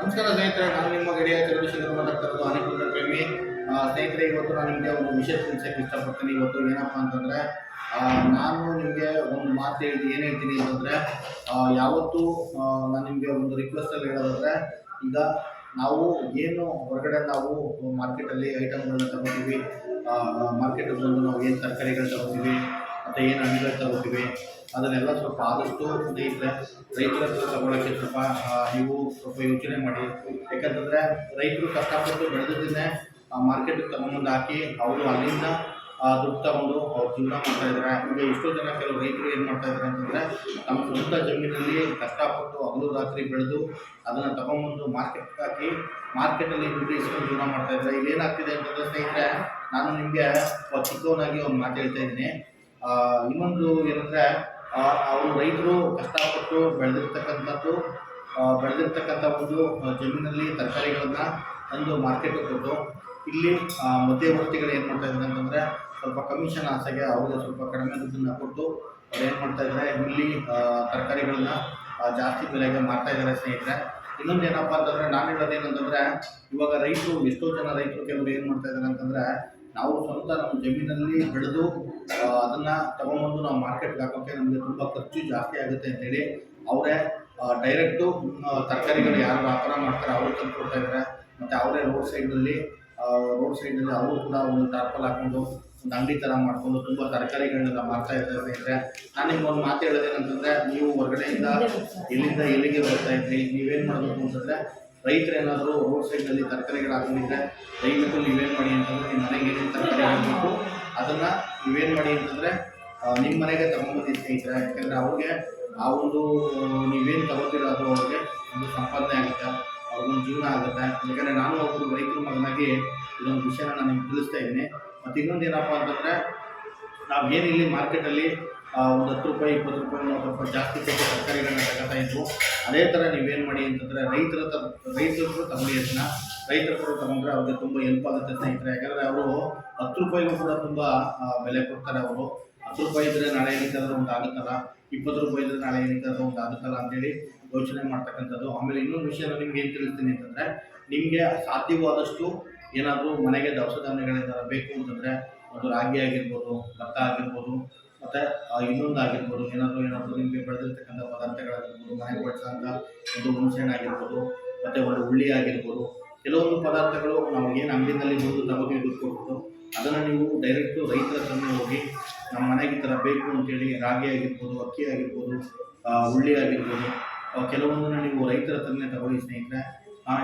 ನಮಸ್ಕಾರ ಸ್ನೇಹಿತರೆ, ನಾನು ನಿಮ್ಮ ಗಡಿಯ ಚಂದ್ರಶೇಖರ್ ಮಾತಾಡ್ತಾ ಇರೋದು ಪ್ರೇಮಿ. ಸ್ನೇಹಿತರೆ, ಇವತ್ತು ನಾನು ನಿಮಗೆ ಒಂದು ವಿಷಯ ತಿಳಿಸಕ್ಕೆ ಇಷ್ಟಪಡ್ತೀನಿ. ಇವತ್ತು ಏನಪ್ಪ ಅಂತಂದರೆ ನಾನು ನಿಮಗೆ ಒಂದು ಮಾತು ಹೇಳಿ ಏನು ಹೇಳ್ತೀನಿ ಅಂತಂದರೆ ಯಾವತ್ತೂ ನಾನು ನಿಮಗೆ ಒಂದು ರಿಕ್ವೆಸ್ಟಲ್ಲಿ ಹೇಳೋದಾದ್ರೆ, ಈಗ ನಾವು ಏನು ಹೊರಗಡೆ ನಾವು ಮಾರ್ಕೆಟಲ್ಲಿ ಐಟಮ್ಗಳನ್ನ ತಗೋತೀವಿ ಮಾರ್ಕೆಟಿಗೆ ಬಂದು ನಾವು ಏನು ತರಕಾರಿಗಳನ್ನ ತಗೋತೀವಿ ಮತ್ತು ಏನು ಹಣ್ಣುಗಳು ತಗೋತೀವಿ ಅದನ್ನೆಲ್ಲ ಸ್ವಲ್ಪ ಆದಷ್ಟು ರೈತರ ರೈತರ ಹತ್ರ ತಗೊಳ್ಳೋಕ್ಕೆ ಸ್ವಲ್ಪ ನೀವು ಸ್ವಲ್ಪ ಯೋಚನೆ ಮಾಡಿ. ಯಾಕಂತಂದರೆ ರೈತರು ಕಷ್ಟಪಟ್ಟು ಬೆಳೆದಿದ್ದನ್ನೇ ಮಾರ್ಕೆಟಿಗೆ ತಗೊಂಬಂದು ಹಾಕಿ ಅವರು ಅಲ್ಲಿಂದ ದುಡ್ಡು ತಗೊಂಡು ಅವ್ರು ಜೀವನ ಮಾಡ್ತಾ ಇದ್ದಾರೆ ಈಗ ಎಷ್ಟೋ ಜನ ಕೆಲವು ರೈತರು ಏನು ಮಾಡ್ತಾ ಇದ್ದಾರೆ ಅಂತಂದರೆ ತಮ್ಮ ಸ್ವಂತ ಜಮೀನಲ್ಲಿ ಕಷ್ಟಪಟ್ಟು ಹಗಲು ರಾತ್ರಿ ಬೆಳೆದು ಅದನ್ನು ತಗೊಂಬಂದು ಮಾರ್ಕೆಟ್ಗೆ ಹಾಕಿ ಮಾರ್ಕೆಟಲ್ಲಿ ದುಡ್ಡು ಇಸ್ಕೊಂಡು ಜೀವನ ಮಾಡ್ತಾಯಿದ್ದಾರೆ ಇಲ್ಲೇನಾಗ್ತಿದೆ ಅಂತಂದರೆ ಸ್ನೇಹಿತರೆ, ನಾನು ನಿಮಗೆ ಚಿಕ್ಕವನಾಗಿ ಒಂದು ಮಾತು ಹೇಳ್ತಾ ಇದ್ದೀನಿ. ಇನ್ನೊಂದು ಏನಂದರೆ ಅವರು ರೈತರು ಕಷ್ಟಪಟ್ಟು ಬೆಳೆದಿರ್ತಕ್ಕಂಥದ್ದು ಬೆಳೆದಿರ್ತಕ್ಕಂಥ ಒಂದು ಜಮೀನಲ್ಲಿ ತರಕಾರಿಗಳನ್ನು ತಂದು ಮಾರ್ಕೆಟ್ಗೆ ಕೊಟ್ಟು, ಇಲ್ಲಿ ಮಧ್ಯವರ್ತಿಗಳು ಏನು ಮಾಡ್ತಾ ಇದ್ದಾರೆ ಅಂತಂದರೆ, ಸ್ವಲ್ಪ ಕಮಿಷನ್ ಆಸೆಗೆ ಅವ್ರಿಗೆ ಸ್ವಲ್ಪ ಕಡಿಮೆ ದುಡ್ಡನ್ನ ಕೊಟ್ಟು ಅವ್ರು ಏನು ಮಾಡ್ತಾ ಇದ್ದಾರೆ, ಇಲ್ಲಿ ತರಕಾರಿಗಳನ್ನ ಜಾಸ್ತಿ ಬೆಲೆಗೆ ಮಾರ್ತಾ ಇದ್ದಾರೆ ಸ್ನೇಹಿತರೆ. ಇನ್ನೊಂದು ಏನಪ್ಪ ಅಂತಂದರೆ, ನಾನು ಹೇಳೋದು ಏನಂತಂದರೆ, ಇವಾಗ ರೈತರು, ಎಷ್ಟೋ ಜನ ರೈತರು ಕೆಲವರು ಏನು ಮಾಡ್ತಾ ಇದ್ದಾರೆ ಅಂತಂದರೆ ನಾವು ಸ್ವಂತ ನಮ್ಮ ಜಮೀನಲ್ಲಿ ಬೆಳೆದು ಅದನ್ನು ತಗೊಂಬಂದು ನಾವು ಮಾರ್ಕೆಟ್ಗೆ ಹಾಕೋಕ್ಕೆ ನಮಗೆ ತುಂಬ ಖರ್ಚು ಜಾಸ್ತಿ ಆಗುತ್ತೆ ಅಂತೇಳಿ ಅವರೇ ಡೈರೆಕ್ಟು ತರಕಾರಿಗಳು ಯಾರು ವ್ಯಾಪಾರ ಮಾಡ್ತಾರೆ, ಅವರು ತಂದು ಕೊಡ್ತಾ ಇದ್ದಾರೆ. ಮತ್ತು ಅವರೇ ರೋಡ್ ಸೈಡಲ್ಲಿ ರೋಡ್ ಸೈಡಲ್ಲಿ ಅವರು ಕೂಡ ಒಂದು ಟಾರ್ಪಲ್ ಹಾಕ್ಕೊಂಡು ಒಂದು ಅಂಗಡಿ ಥರ ಮಾಡಿಕೊಂಡು ತುಂಬ ತರಕಾರಿಗಳನ್ನೆಲ್ಲ ಮಾರ್ತಾ ಇದ್ದಾರೆ ಸ್ನೇಹಿತರೆ. ನಾನು ನಿಮ್ಗೆ ಒಂದು ಮಾತು ಹೇಳೋದೇನಂತಂದರೆ, ನೀವು ಹೊರಗಡೆಯಿಂದ ಎಲ್ಲಿಂದ ಎಲ್ಲಿಗೆ ಬರ್ತಾ ಇದ್ರಿ, ನೀವೇನು ಮಾಡಬೇಕು ಅಂತಂದರೆ ರೈತರೇನಾದರೂ ರೋಡ್ ಸೈಡ್ನಲ್ಲಿ ತರಕಾರಿಗಳು ಹಾಕೊಂಡಿದ್ರೆ, ದಯವಿಟ್ಟು ನೀವೇನು ಮಾಡಿ ಅಂತಂದರೆ ನಿಮ್ಮ ಮನೆಗೆ ಏನೇನು ತರಕಾರಿ ಹಾಕಬೇಕು, ಅದನ್ನು ನೀವೇನು ಮಾಡಿ ಅಂತಂದರೆ ನಿಮ್ಮ ಮನೆಗೆ ತಗೊಂಬಂದು ಸ್ನೇಹಿತರೆ, ಯಾಕಂದರೆ ಅವ್ರಿಗೆ ಆ ಒಂದು ನೀವೇನು ತಗೋತೀರೋ ಅದು ಅವ್ರಿಗೆ ಒಂದು ಸಂಪಾದನೆ ಆಗುತ್ತೆ, ಅವ್ರಿಗೊಂದು ಜೀವನ ಆಗುತ್ತೆ. ಯಾಕಂದರೆ ನಾನು ಒಬ್ಬರು ರೈತರ ಮಗನಾಗಿ ಇದೊಂದು ವಿಷಯನ ನಾನು ನಿಮ್ಗೆ ತಿಳಿಸ್ತಾ ಇದ್ದೀನಿ. ಮತ್ತು ಇನ್ನೊಂದು ಏನಪ್ಪ ಅಂತಂದರೆ ನಾವು ಏನು ಇಲ್ಲಿ ಮಾರ್ಕೆಟಲ್ಲಿ ಒಂದು ಹತ್ತು ರೂಪಾಯಿ, ಇಪ್ಪತ್ತು ರೂಪಾಯಿ ಮೂವತ್ತು ರೂಪಾಯಿ ಜಾಸ್ತಿ ಕೊಟ್ಟು ತರಕಾರಿಗಳನ್ನ ತಗೋತಾ ಇದ್ವು. ಅದೇ ಥರ ನೀವೇನು ಮಾಡಿ ಅಂತಂದರೆ ರೈತರ ತ ರೈತರು ತಗೊಳ್ಳಿ ಅದನ್ನ ರೈತರು ಕೂಡ ತಗೊಂಡ್ರೆ ಅವ್ರಿಗೆ ತುಂಬ ಹೆಲ್ಪ್ ಆಗುತ್ತೆ ಸ್ನೇಹಿತರೆ. ಯಾಕಂದರೆ ಅವರು ಹತ್ತು ರೂಪಾಯಿಗೂ ಕೂಡ ತುಂಬ ಬೆಲೆ ಕೊಡ್ತಾರೆ ಅವರು. ಹತ್ತು ರೂಪಾಯಿ ಇದ್ದರೆ ನಾಳೆ ಏನಕ್ಕಾದ್ರೂ ಒಂದು ಆಗುತ್ತಲ್ಲ? ಇಪ್ಪತ್ತು ರೂಪಾಯಿ ಇದ್ದರೆ ನಾಳೆ ಏನಕ್ಕಾದ್ರೂ ಒಂದು ಆಗುತ್ತಲ್ಲ ಅಂತೇಳಿ ಯೋಚನೆ ಮಾಡ್ತಕ್ಕಂಥದ್ದು. ಆಮೇಲೆ ಇನ್ನೊಂದು ವಿಷಯ ನಾನು ನಿಮ್ಗೆ ಏನು ತಿಳಿಸ್ತೀನಿ ಅಂತಂದರೆ, ನಿಮಗೆ ಸಾಧ್ಯವಾದಷ್ಟು ಏನಾದರೂ ಮನೆಗೆ ದವಸ ಧಾನ್ಯಗಳಿಂದ ಬೇಕು ಅಂತಂದರೆ ಅದು ರಾಗಿ ಆಗಿರ್ಬೋದು, ಭತ್ತ ಆಗಿರ್ಬೋದು, ಮತ್ತು ಇನ್ನೊಂದು ಆಗಿರ್ಬೋದು, ಏನಾದರೂ ಏನಾದರೂ ನಿಮಗೆ ಬೆಳೆದಿರ್ತಕ್ಕಂಥ ಪದಾರ್ಥಗಳಾಗಿರ್ಬೋದು, ಮನೆ ಪಡಿಸಿದಂಥ ಒಂದು ಹುಣಸೆಹಣ್ಣು ಆಗಿರ್ಬೋದು, ಮತ್ತು ಒಂದು ಹುಳ್ಳಿ ಆಗಿರ್ಬೋದು, ಕೆಲವೊಂದು ಪದಾರ್ಥಗಳು ನಾವು ಏನು ಅಂಗಡಿನಲ್ಲಿ ಬಂದು ತಗೋತೀವಿ ದುಡ್ಡು ಕೊಟ್ಬಿಟ್ಟು ಅದನ್ನು ನೀವು ಡೈರೆಕ್ಟು ರೈತರ ಹತ್ರನೇ ಹೋಗಿ ನಮ್ಮ ಮನೆಗೆ ಈ ಥರ ಬೇಕು ಅಂತೇಳಿ ರಾಗಿ ಆಗಿರ್ಬೋದು, ಅಕ್ಕಿ ಆಗಿರ್ಬೋದು ಹುಳ್ಳಿ ಆಗಿರ್ಬೋದು ಕೆಲವೊಂದನ್ನು ನೀವು ರೈತರ ಹತ್ರನೇ ತಗೊಳ್ಳಿ ಸ್ನೇಹಿತರೆ.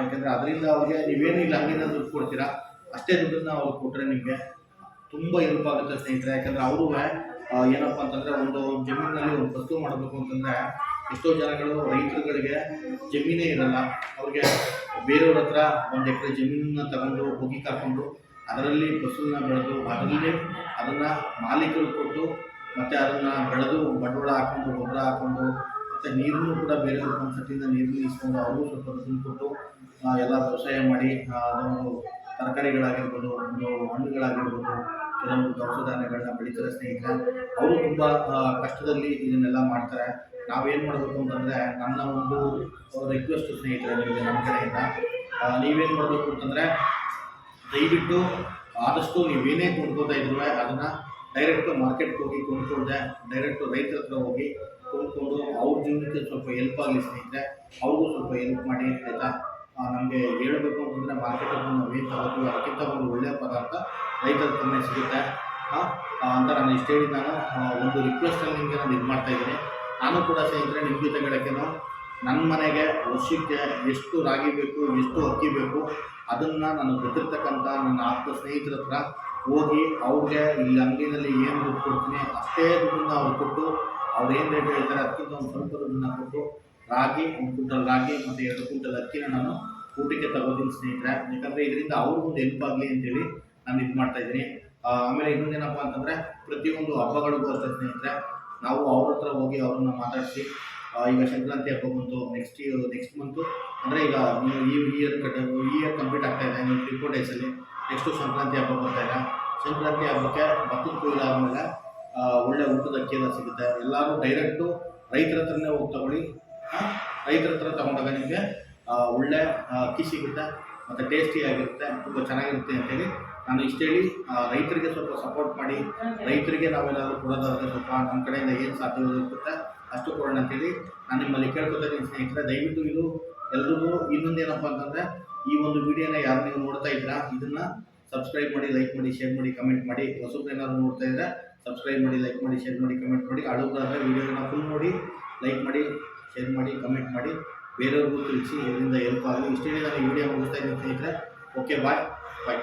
ಯಾಕಂದರೆ ಅದರಿಂದ ಅವರಿಗೆ ನೀವೇನು ಇಲ್ಲ ಅಂಗಡಿಯಿಂದ ದುಡ್ಡು ಕೊಡ್ತೀರಾ? ಅಷ್ಟೇ ದುಡ್ಡನ್ನು ಅವ್ರು ಕೊಟ್ಟರೆ ನಿಮಗೆ ತುಂಬ ಹೆಲ್ಪ್ ಆಗುತ್ತೆ ಸ್ನೇಹಿತರೆ. ಯಾಕಂದರೆ ಅವರು ಏನಪ್ಪ ಅಂತಂದರೆ ಒಂದು ಜಮೀನಿನಲ್ಲಿ ಒಂದು ಫಸ್ಲು ಮಾಡಬೇಕು ಅಂತಂದರೆ ಎಷ್ಟೋ ಜನಗಳು ರೈತರುಗಳಿಗೆ ಜಮೀನೇ ಇರಲ್ಲ. ಅವ್ರಿಗೆ ಬೇರೆಯವ್ರ ಹತ್ರ ಒಂದು ಎಕರೆ ಜಮೀನನ್ನ ತಗೊಂಡು ಹೋಗಿ ಕರ್ಕೊಂಡು ಅದರಲ್ಲಿ ಫಸಲನ್ನ ಬೆಳೆದು ಅದರಲ್ಲಿ ಅದನ್ನು ಮಾಲೀಕರು ಕೊಟ್ಟು ಮತ್ತು ಅದನ್ನು ಬೆಳೆದು ಬಂಡವಾಳ ಹಾಕ್ಕೊಂಡು ಗೊಬ್ಬರ ಹಾಕ್ಕೊಂಡು ಮತ್ತು ನೀರನ್ನು ಕೂಡ ಬೇರೆಯವ್ರ ಪಂಚಾಯತಿಂದ ನೀರನ್ನು ಇಸ್ಕೊಂಡು ಅವರು ಸ್ವಲ್ಪ ದುಡ್ಡು ಕೊಟ್ಟು ಎಲ್ಲ ವ್ಯವಸಾಯ ಮಾಡಿ ಅದೊಂದು ತರಕಾರಿಗಳಾಗಿರ್ಬೋದು, ಒಂದು ಹಣ್ಣುಗಳಾಗಿರ್ಬೋದು ಕೆಲವೊಂದು ದವಸ ಧಾನ್ಯಗಳನ್ನ ಬೆಳೀತಾರೆ ಸ್ನೇಹಿತರೆ. ಅವರು ತುಂಬ ಕಷ್ಟದಲ್ಲಿ ಇದನ್ನೆಲ್ಲ ಮಾಡ್ತಾರೆ. ನಾವೇನು ಮಾಡಬೇಕು ಅಂತಂದರೆ ನನ್ನ ಒಂದು ರಿಕ್ವೆಸ್ಟ್ ಸ್ನೇಹಿತರೆ ನಿಮಗೆ ನಮ್ಮ ಕಡೆಯಿಂದ. ನೀವೇನ್ ಮಾಡಬೇಕು ಅಂತಂದರೆ ದಯವಿಟ್ಟು ಆದಷ್ಟು ನೀವೇನೇ ಕೊಂಡ್ಕೊತಾ ಇದ್ರು ಅದನ್ನು ಡೈರೆಕ್ಟು ಮಾರ್ಕೆಟ್ಗೆ ಹೋಗಿ ಕೊಂಡ್ಕೊಂಡೆ ಡೈರೆಕ್ಟ್ ರೈತರ ಹತ್ರ ಹೋಗಿ ಕೊಂಡ್ಕೊಂಡು ಅವ್ರ ಜೀವನಕ್ಕೆ ಸ್ವಲ್ಪ ಹೆಲ್ಪ್ ಆಗಲಿ ಸ್ನೇಹಿತರೆ. ಅವ್ರಿಗೂ ಸ್ವಲ್ಪ ಹೆಲ್ಪ್ ಮಾಡಿ ಆಯಿತಾ? ನಮಗೆ ಹೇಳಬೇಕು ಅಂತಂದರೆ ಏನು ಅದಕ್ಕಿಂತ ಒಂದು ಒಳ್ಳೆಯ ಪದಾರ್ಥ ರೈತರ ತಮ್ಮ ಸಿಗುತ್ತೆ. ಅಂತ ನಾನು ಇಷ್ಟು ಹೇಳಿ ನಾನು ಒಂದು ರಿಕ್ವೆಸ್ಟಲ್ಲಿ ನಿಮಗೆ ನಾನು ಇದು ಮಾಡ್ತಾ ಇದ್ದೀನಿ. ನಾನು ಕೂಡ ಸ್ನೇಹಿತರೆ ನಿಮ್ಮ ಜೊತೆ ನಾನು ನನ್ನ ಮನೆಗೆ ವರ್ಷಕ್ಕೆ ಎಷ್ಟು ರಾಗಿ ಬೇಕು, ಎಷ್ಟು ಅಕ್ಕಿ ಬೇಕು, ಅದನ್ನು ನಾನು ಗೊತ್ತಿರ್ತಕ್ಕಂಥ ನನ್ನ ಆಪ್ತ ಸ್ನೇಹಿತರ ಹತ್ರ ಹೋಗಿ ಅವ್ರಿಗೆ ಇಲ್ಲಿ ಅಂಗಡಿನಲ್ಲಿ ಏನು ದುಡ್ಡು ಕೊಡ್ತೀನಿ, ಅಷ್ಟೇ ದುಡ್ಡನ್ನು ಅವ್ರು ಕೊಟ್ಟು ಅವ್ರು ಏನು ರೇಟ್ ಹೇಳ್ತಾರೆ, ಅದಕ್ಕಿಂತ ಒಂದು ಸ್ವಲ್ಪ ದುಡ್ಡನ್ನ ಕೊಟ್ಟು ರಾಗಿ, ಒಂದು ಕ್ವಿಂಟಲ್ ರಾಗಿ ಮತ್ತು ಎರಡು ಕ್ವಿಂಟಲ್ ಅಕ್ಕಿನ ನಾನು ಊಟಕ್ಕೆ ತಗೋತೀನಿ ಸ್ನೇಹಿತರೆ. ಯಾಕಂದರೆ ಇದರಿಂದ ಅವ್ರಿಗೊಂದು ಹೆಲ್ಪ್ ಆಗಲಿ ಅಂತೇಳಿ ನಾನು ಇದು ಮಾಡ್ತಾ ಇದ್ದೀನಿ. ಆಮೇಲೆ ಇನ್ನೊಂದೇನಪ್ಪ ಅಂತಂದರೆ ಪ್ರತಿಯೊಂದು ಹಬ್ಬಗಳಿಗೂ ಅಷ್ಟೇ ಸ್ನೇಹಿತರೆ. ನಾವು ಅವ್ರ ಹತ್ರ ಹೋಗಿ ಅವ್ರನ್ನ ಮಾತಾಡಿಸಿ ಈಗ ಸಂಕ್ರಾಂತಿ ಹಬ್ಬ ಬಂತು ನೆಕ್ಸ್ಟ್ ಇಯರ್ ನೆಕ್ಸ್ಟ್ ಮಂತು ಅಂದರೆ ಈಗ ನೀವು ಈ ಇಯರ್ ಕಟ್ ಈ ಇಯರ್ ಕಂಪ್ಲೀಟ್ ಆಗ್ತಾ ಇದೆ, ನೀವು ತ್ರೀ ಫೋರ್ ಡೇಸಲ್ಲಿ ನೆಕ್ಸ್ಟು ಸಂಕ್ರಾಂತಿ ಹಬ್ಬ ಬರ್ತಾ ಇದೆ. ಸಂಕ್ರಾಂತಿ ಹಬ್ಬಕ್ಕೆ ಭತ್ತದ ಕೊಯ್ಲು ಆದಮೇಲೆ ಒಳ್ಳೆ ಊಟದ ಎಲ್ಲ ಸಿಗುತ್ತೆ. ಎಲ್ಲರೂ ಡೈರೆಕ್ಟು ರೈತರ ಹತ್ರನೇ ಹೋಗಿ ತಗೊಳ್ಳಿ. ರೈತರ ಹತ್ರ ತಗೊಂಡಾಗ ನಿಮಗೆ ಒಳ್ಳೆ ಅಕ್ಕಿ ಸಿಗುತ್ತೆ ಮತ್ತು ಟೇಸ್ಟಿ ಆಗಿರುತ್ತೆ, ತುಂಬ ಚೆನ್ನಾಗಿರುತ್ತೆ ಅಂತೇಳಿ ನಾನು ಇಷ್ಟು ಹೇಳಿ ರೈತರಿಗೆ ಸ್ವಲ್ಪ ಸಪೋರ್ಟ್ ಮಾಡಿ, ರೈತರಿಗೆ ನಾವೇನಾದರೂ ಕೊಡೋದಾದರೆ ಸ್ವಲ್ಪ ನಮ್ಮ ಕಡೆಯಿಂದ ಏನು ಸಾಧ್ಯವಾಗುತ್ತೆ ಅಷ್ಟು ಕೊಡೋಣ ಅಂತೇಳಿ ನಾನು ನಿಮ್ಮಲ್ಲಿ ಕೇಳ್ಕೊತೀನಿ ಸ್ನೇಹಿತರೆ. ದಯವಿಟ್ಟು ಇದು ಎಲ್ರಿಗೂ ಇನ್ನೊಂದೇನಪ್ಪ ಅಂತಂದರೆ ಈ ಒಂದು ವಿಡಿಯೋನ ಯಾರು ನೀವು ನೋಡ್ತಾ ಇದ್ದೀರಾ, ಇದನ್ನು ಸಬ್ಸ್ಕ್ರೈಬ್ ಮಾಡಿ ಲೈಕ್ ಮಾಡಿ ಶೇರ್ ಮಾಡಿ ಕಮೆಂಟ್ ಮಾಡಿ. ಹೊಸಬ್ರು ಏನಾದರೂ ನೋಡ್ತಾ ಇದ್ದರೆ ಸಬ್ಸ್ಕ್ರೈಬ್ ಮಾಡಿ ಲೈಕ್ ಮಾಡಿ ಶೇರ್ ಮಾಡಿ ಕಮೆಂಟ್ ಮಾಡಿ. ಅಳುಗಾದರೆ ವಿಡಿಯೋನ ಫುಲ್ ನೋಡಿ ಲೈಕ್ ಮಾಡಿ ಶೇರ್ ಮಾಡಿ ಕಮೆಂಟ್ ಮಾಡಿ. ಬೇರೆಯವ್ರಿಗೂ ತಿಳಿಸಿ ಇದರಿಂದ ಹೆಲ್ಪ್ ಆಗಲಿ ಇಷ್ಟೇ ನಾನು ಈ ವಿಡಿಯೋ ಮುಗಿಸ್ತಾ ಇದ್ದೀನಿ ಸ್ನೇಹಿತರೆ ಓಕೆ ಬಾಯ್ ಬಾಯ್